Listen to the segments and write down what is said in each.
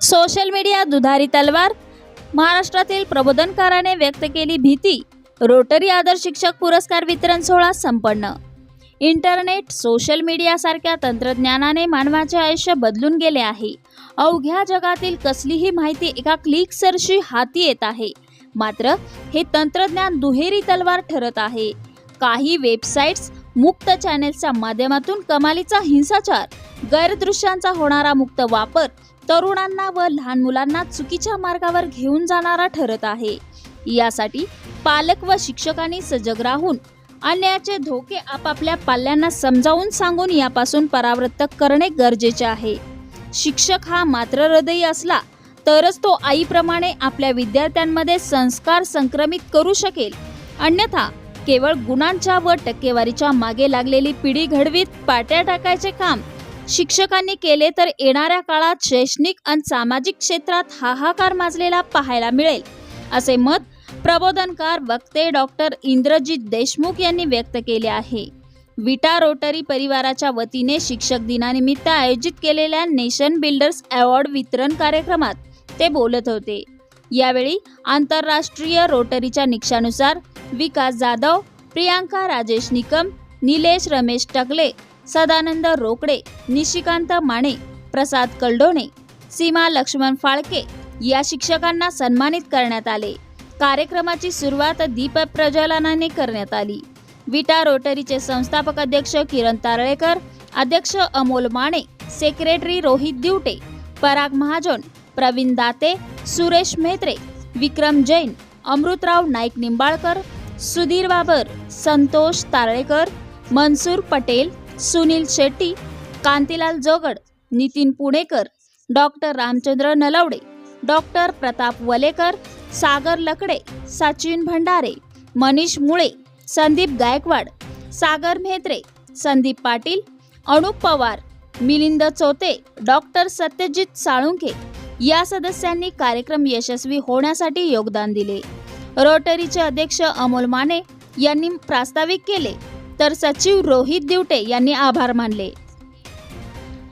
Social media दुधारी तलवार महाराष्ट्रातील प्रबोधनकाराने व्यक्त केली भीती रोटरी आदर्श शिक्षक पुरस्कार वितरण सोहळा संपन्न. इंटरनेट सोशल मीडियासारख्या तंत्रज्ञानाने मानवाचे आयुष्य बदलून गेले आहे. अवघ्या जगातील कसलीही माहिती एका क्लिक सरशी हाती येत आहे. मात्र हे तंत्रज्ञान दुहेरी तलवार ठरत आहे. काही वेबसाईट्स मुक्त चॅनेलच्या माध्यमातून कमालीचा हिंसाचार गैरदृश्यांचा होणारा मुक्त वापर तरुणांना व लहान मुलांना चुकीच्या मार्गावर घेऊन जाणारा ठरत आहे. यासाठी पालक व शिक्षकांनी सजग राहून अन्यायाचे धोके आपापल्या पाल्यांना समजावून सांगून यापासून परावृत्त करणे गरजेचे आहे. शिक्षक हा मात्र हृदयी असला तरच तो आईप्रमाणे आपल्या विद्यार्थ्यांमध्ये संस्कार संक्रमित करू शकेल. अन्यथा केवळ गुणांच्या व टक्केवारीच्या मागे लागलेली पिढी घडवीत पाट्या टाकायचे काम शिक्षकांनी केले तर येणाऱ्या काळात शैक्षणिक आणि सामाजिक क्षेत्रात हाहाकार माजलेला पाहायला मिळेल असे मत प्रबोधनकार वक्ते डॉक्टर इंद्रजित देशमुख यांनी व्यक्त केले आहे. विटा रोटरी परिवाराच्या वतीने शिक्षक दिनानिमित्त आयोजित केलेल्या नेशन बिल्डर्स अवॉर्ड वितरण कार्यक्रमात ते बोलत होते. यावेळी आंतरराष्ट्रीय रोटरीच्या निकषानुसार विकास जाधव प्रियांका राजेश निकम निलेश रमेश टकले सदानंद रोकडे निशिकांत माने प्रसाद कलडोणे सीमा लक्ष्मण फाळके या शिक्षकांना सन्मानित करण्यात आले. कार्यक्रमाची सुरुवात दीप प्रज्वलनाने करण्यात आली. विटा रोटरीचे संस्थापक अध्यक्ष किरण तारळेकर अध्यक्ष Amol Mane secretary Rohit Diwate Parag Mahajan Pravin Date Suresh Mhetre Vikram Jain Amrutrao Naik Nimbalkar Sudhir Babar Santosh Taralekar Mansoor Patel Sunil Shetty Kantilal Jogad Nitin Punekar doctor Ramchandra Nalawade doctor Pratap Walekar Sagar Lakade Sachin Bhandare Manish Mule Sandeep Gaikwad Sagar Mhetre Sandeep Patil Anup Pawar Milind Chote doctor Satyajit Salunkhe या सदस्यांनी कार्यक्रम यशस्वी होण्यासाठी योगदान दिले. रोटरीचे अध्यक्ष अमोल माने यांनी प्रास्ताविक केले. तर सचिव रोहित दिवटे यांनी आभार मानले.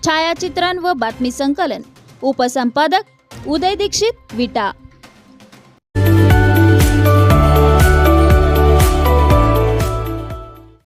छायाचित्रण व बातमी संकलन उपसंपादक उदय दीक्षित विटा.